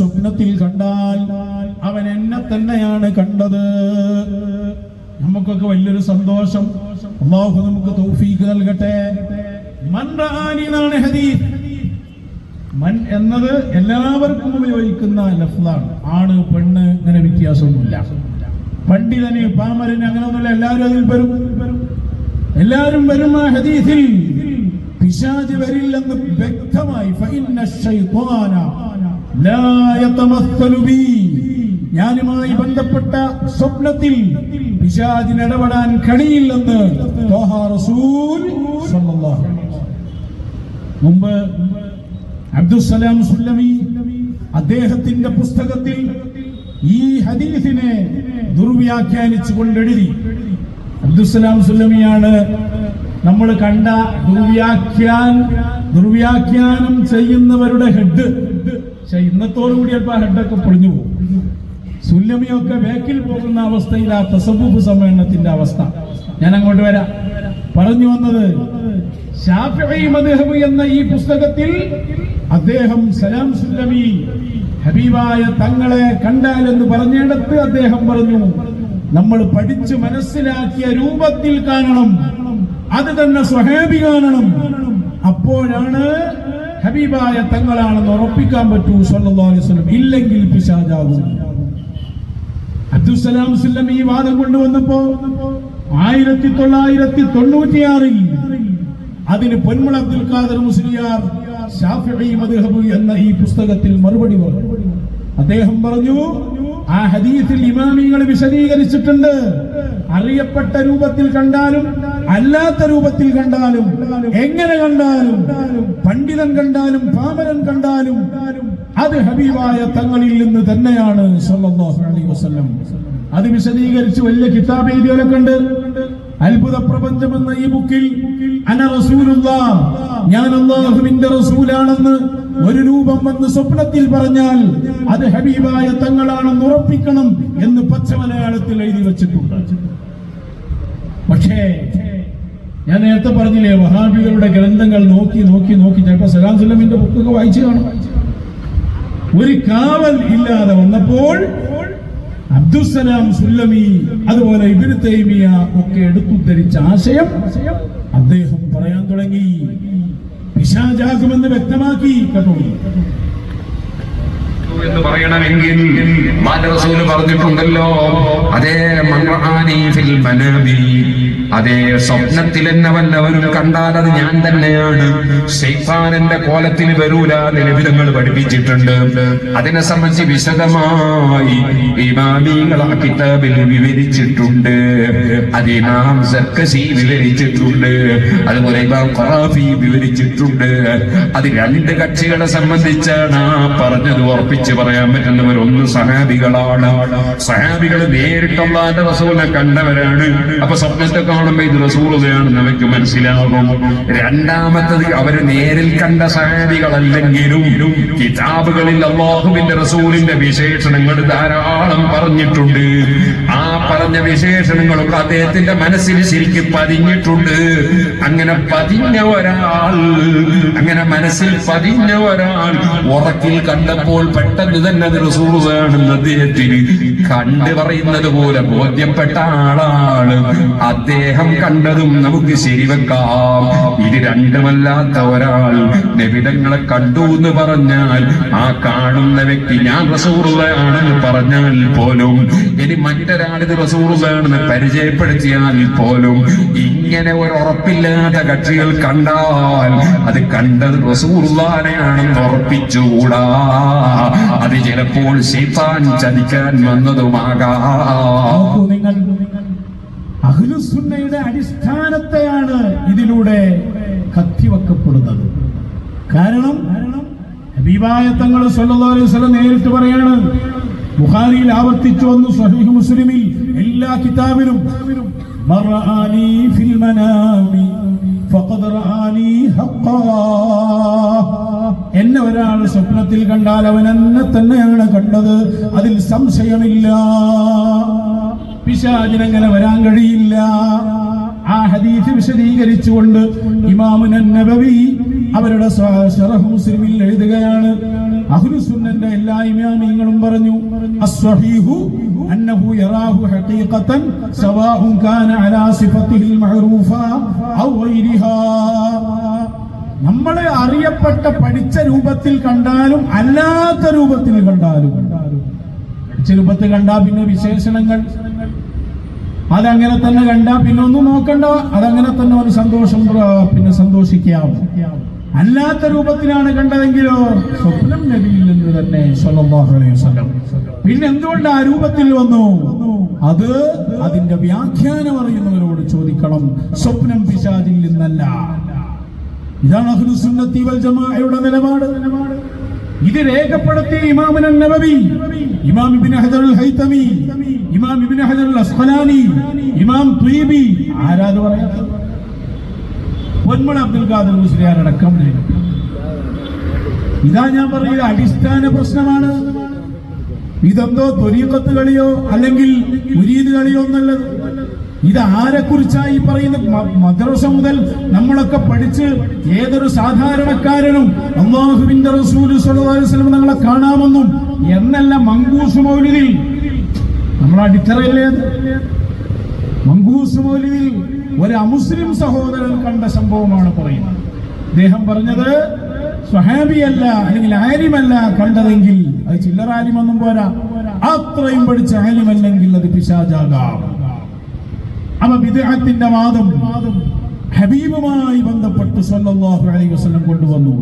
സ്വപ്നത്തിൽ കണ്ടാൽ അവൻ എന്നെ തന്നെയാണ് കണ്ടത്. നമുക്കൊക്കെ വലിയൊരു സന്തോഷം. അള്ളാഹു നമുക്ക് തൗഫീക്ക് നൽകട്ടെ. ഹദീസ് മൻ എന്നത് എല്ലാവർക്കും ഉപയോഗിക്കുന്ന ലഫ്ലാണ് ആണ് പെണ്ണ് ഇങ്ങനെ വ്യത്യാസമൊന്നുമില്ല. പണ്ഡിതന് പാമരന് അങ്ങനെയൊന്നുമില്ല. എല്ലാവരും അതിൽ വരും എല്ലാവരും വരും ആ ഹദീസിൽ. പിശാജ് വരില്ലെന്ന് വ്യക്തമായി. ഞാനുമായി ബന്ധപ്പെട്ട സ്വപ്നത്തിൽ പിശാചിന് ഇടപെടാൻ കഴിയില്ലെന്ന്. മുമ്പ് അബ്ദുസലാം സുല്ലമി അദ്ദേഹത്തിന്റെ പുസ്തകത്തിൽ ഈ ഹദീസിനെ ദുർവ്യാഖ്യാനിച്ചു കൊണ്ടെഴുതി. അബ്ദുസലാം സുല്ലമിയാണ് നമ്മൾ കണ്ട ദുർവ്യാഖ്യാൻ ദുർവ്യാഖ്യാനം ചെയ്യുന്നവരുടെ ഹെഡ്. പക്ഷെ ഇന്നത്തോടു കൂടി അല്പം ഹെഡൊക്കെ പൊളിഞ്ഞു പോകും. സുല്ലമിയൊക്കെ വേക്കിൽ പോകുന്ന അവസ്ഥയിൽ ആ തസബൂഫ് സമ്മേളനത്തിന്റെ അവസ്ഥ. ഞാൻ അങ്ങോട്ട് വരാം. പറഞ്ഞു വന്നത് മദ്ഹബ് എന്ന ഈ പുസ്തകത്തിൽ അദ്ദേഹം സലാം സുല്ലമി ഹബീബായ തങ്ങളെ കണ്ടാൽ എന്ന് പറഞ്ഞിടത്ത് അദ്ദേഹം പറഞ്ഞു നമ്മൾ പഠിച്ചു മനസ്സിലാക്കിയ രൂപത്തിൽ കാണണം. അത് തന്നെ സ്വഹേബി കാണണം. അപ്പോഴാണ് ഹബീബായ തങ്ങളാണെന്ന് ഉറപ്പിക്കാൻ പറ്റൂ സല്ലല്ലാഹു അലൈഹി വസല്ലം. ഇല്ലെങ്കിൽ പിശാചാകും അബ്ദുസലാം സ്വല്ലം ഈ വാദം കൊണ്ടുവന്നപ്പോ ആയിരത്തി തൊള്ളായിരത്തി തൊണ്ണൂറ്റിയാറിൽ അതിന് പൊന്മുള അബ്ദുൽ ഖാദർ മുസ്ലിയാർ ഷാഫിഈ മദ്ഹബ് എന്ന ഈ പുസ്തകത്തിൽ മറുപടി പറഞ്ഞു. അദ്ദേഹം പറഞ്ഞു ആ ഹദീസിൽ ഇമാമികൾ വിശദീകരിച്ചിട്ടുണ്ട്. അറിയപ്പെട്ട രൂപത്തിൽ കണ്ടാലും അല്ലാത്ത രൂപത്തിൽ കണ്ടാലും എങ്ങനെ കണ്ടാലും പണ്ഡിതൻ കണ്ടാലും പാമരൻ കണ്ടാലും അത് ഹബീബായ തങ്ങളിൽ നിന്ന് തന്നെയാണ് അത് വിശദീകരിച്ച് വലിയ കിതാബ് എഴുതിയവരൊക്കെ ഉണ്ട്. അത്ഭുത പ്രപഞ്ചം എന്ന ഈ ബുക്കിൽ അന റസൂലുള്ള ഞാൻ അള്ളാഹുവിന്റെ റസൂലാണെന്ന് ഒരു രൂപം വന്ന് സ്വപ്നത്തിൽ പറഞ്ഞാൽ അത് ഹബീബായ തങ്ങളാണെന്ന് ഉറപ്പിക്കണം എന്ന് പച്ച മലയാളത്തിൽ എഴുതി വെച്ചിട്ടുണ്ട്. പക്ഷേ ഞാൻ നേരത്തെ പറഞ്ഞില്ലേ വഹാബികളുടെ ഗ്രന്ഥങ്ങൾ നോക്കി നോക്കി നോക്കി. ചിലപ്പോ സലാം സുല്ലമിന്റെ ബുക്കൊക്കെ വായിച്ചു കാണും. ഒരു കാവൽ ഇല്ലാതെ വന്നപ്പോൾ അബ്ദുസലാം സുല്ലമി അതുപോലെ ഇബിന് തൈമിയ ഒക്കെ എടുത്തുദ്ധരിച്ച ആശയം അദ്ദേഹം പറയാൻ തുടങ്ങി. പിശാചാകുമെന്ന് വ്യക്തമാക്കി. കേട്ടോ എന്ന് പറയണമെങ്കിൽ അള്ളാന്റെ പറഞ്ഞിട്ടുണ്ടല്ലോ അതേ ഫിൽ മനബി അതേ സ്വപ്നത്തിൽ എന്നെ വല്ലവരും കണ്ടാൽ ഞാൻ തന്നെയാണ്. ശൈത്താനന്റെ കോലത്തിൽ വരൂല നിലവിധങ്ങൾ പഠിപ്പിച്ചിട്ടുണ്ട്. അതിനെ സംബന്ധിച്ച് വിശദമായി ഇമാമികൾ ആ കിതാബിൽ വിവരിച്ചിട്ടുണ്ട്. അത് ഇമാം സർക്കസി വിവരിച്ചിട്ടുണ്ട്. അതുപോലെ ഇമാം ഖറാഫി വിവരിച്ചിട്ടുണ്ട്. അത് രണ്ട് കക്ഷികളെ സംബന്ധിച്ചാണ് പറഞ്ഞത് ഉറപ്പിച്ച് പറയാൻ പറ്റുന്നവർ ഒന്ന് സഹാബികളാണ്. സഹാബികൾ നേരിട്ട് അള്ളാന്റെ റസൂലിനെ കണ്ടവരാണ്. അപ്പൊ സ്വപ്നത്തെ കാണുമ്പോ ഇത് റസൂളതയാണെന്ന് അവയ്ക്ക് മനസ്സിലാകും. രണ്ടാമത്തത് അവർ നേരിൽ കണ്ട സഹാബികളല്ലെങ്കിലും കിതാബുകളിൽ അള്ളാഹുവിന്റെ റസൂലിന്റെ വിശേഷണങ്ങൾ ധാരാളം പറഞ്ഞിട്ടുണ്ട്. ആ പറഞ്ഞ വിശേഷണങ്ങളൊക്കെ അദ്ദേഹത്തിന്റെ മനസ്സിൽ ശരിക്കും പതിഞ്ഞിട്ടുണ്ട്. അങ്ങനെ പതിഞ്ഞ ഒരാൾ അങ്ങനെ മനസ്സിൽ പതിഞ്ഞ ഒരാൾ ഉറക്കിൽ കണ്ടപ്പോൾ പെട്ടെന്ന് തന്നെ അത് റസൂളാണെന്ന് അദ്ദേഹത്തിന് കണ്ടു പറയുന്നത് പോലെ ബോധ്യപ്പെട്ട ആളാണ്. അദ്ദേഹം കണ്ടതും നമുക്ക് ശരിവെക്കാം. ഇത് രണ്ടുമല്ലാത്ത ഒരാൾ നബിതങ്ങളെ കണ്ടു എന്ന് പറഞ്ഞാൽ ആ കാണുന്ന വ്യക്തി ഞാൻ റസൂറുള്ളയാണെന്ന് പറഞ്ഞാൽ പോലും ഇനി മറ്റൊരാൾ ഇത് റസൂറുള്ളയാണെന്ന് പരിചയപ്പെടുത്തിയാൽ പോലും ഇങ്ങനെ ഒരു ഉറപ്പില്ലാത്ത കക്ഷികൾ കണ്ടാൽ അത് കണ്ടത് റസൂറുള്ളാനെയാണെന്ന് ഉറപ്പിച്ചുകൂടാ. അത് ചിലപ്പോൾ ശൈത്താൻ ചതിക്കാൻ വന്നതുമാകാം. നിങ്ങൾ. അടിസ്ഥാനത്തെയാണ് ഇതിലൂടെ കത്തിവെക്കപ്പെടുന്നത്. കാരണം ഹബീബായ തങ്ങൾ സല്ലല്ലാഹു അലൈഹി വസല്ലം നേരിട്ട് പറയാണ് ബുഖാരിയിൽ ആവർത്തിച്ചു വന്നു സഹീഹ് മുസ്ലിമിൽ എല്ലാ കിതാബിലും. എന്നെ ഒരാൾ സ്വപ്നത്തിൽ കണ്ടാൽ അവൻ എന്നെ തന്നെയാണ് കണ്ടത്. അതിൽ സംശയമില്ല. പിശാചിനങ്ങനെ വരാൻ കഴിയില്ല. ആ ഹദീഫ് വിശദീകരിച്ചുകൊണ്ട് ഇമാമുൻ നബവി അവരുടെ മുസ്ലിമിൽ എഴുതുകയാണ്. അഹ്ലുസുന്നന്റെ എല്ലാ ഇമാമിങ്ങളും പറഞ്ഞു. അസ്വഹീഹു അന്നഹു യറാഹു ഹഖീഖതൻ സവാഉൻ കാന അലാ സിഫത്തിഹിൽ മഅറൂഫ ഔ ഗൈരിഹാ. നമ്മളെ അറിയപ്പെട്ട പഠിച്ച രൂപത്തിൽ കണ്ടാലും അല്ലാത്ത രൂപത്തിൽ കണ്ടാലും. പഠിച്ച രൂപത്തിൽ കണ്ടാ പിന്നെ വിശേഷണങ്ങൾ. അതങ്ങനെ തന്നെ കണ്ടാ പിന്നെ ഒന്നും നോക്കണ്ട. അതങ്ങനെ തന്നെ ഒരു സന്തോഷം പിന്നെ സന്തോഷിക്കാം. അല്ലാത്ത രൂപത്തിലാണ് കണ്ടതെങ്കിലോ സ്വപ്നം നബിയിൽ നിന്ന് തന്നെ പിന്നെന്തുകൊണ്ട് ആ രൂപത്തിൽ വന്നു? അത് അതിന്റെ വ്യാഖ്യാനം അറിയുന്നവരോട് ചോദിക്കണം. സ്വപ്നം പിശാചിൽ നിന്നല്ല. ഇതാണ് അഹ്ലുസുന്നത്തി വൽ ജമാഅയുടെ നിലപാട്. ഇത് രേഖപ്പെടുത്തിയ ഇമാമുൻ നബവി ഇമാം ഇബ്നു ഹജർ അൽ ഹൈതമി ഇമാം ഇബ്നു ഹജർ അൽ അസ്ഖലാനി ഇമാം ത്വീബി. ആരാത് പറയാത്തത്? പൊന്മള അബ്ദുൽ ഖാദർ മുസ്ലിയാർ അടക്കം ഇതാ ഞാൻ പറയുന്നത് അടിസ്ഥാന പ്രശ്നമാണ്. ഇതെന്തോ ത്വരീക്കത്ത് കളിയോ അല്ലെങ്കിൽ മുരീദ് കളിയോ എന്നുള്ളത് ഇത് ആരെ കുറിച്ചായി പറയുന്നത് മദ്രസ മുതൽ നമ്മളൊക്കെ പഠിച്ച് ഏതൊരു സാധാരണക്കാരനും അള്ളാഹുവിന്റെ റസൂൽ വസല്ലം നമ്മളെ കാണാമെന്നും എന്നല്ല മങ്കൂസ് മൗലിദിൽ. നമ്മൾ അടിത്തറയില്ലേ അത്? മങ്കൂസ് മൗലിദിൽ ഒരു അമുസ്ലിം സഹോദരൻ കണ്ട സംഭവമാണ് പറയുന്നത്. അദ്ദേഹം പറഞ്ഞത് സ്വഹാബിയല്ല അല്ലെങ്കിൽ ആലിമല്ല കണ്ടതെങ്കിൽ അത് ചില്ലറ ആലിമൊന്നും പോരാ. അത്രയും പഠിച്ച ആലിമല്ലെങ്കിൽ അത് പിശാചാകാം അവ വിദേഹത്തിന്റെ വാദം ഹബീബുമായി ബന്ധപ്പെട്ട് സല്ലല്ലാഹു അലൈഹി കൊണ്ടുവന്നു.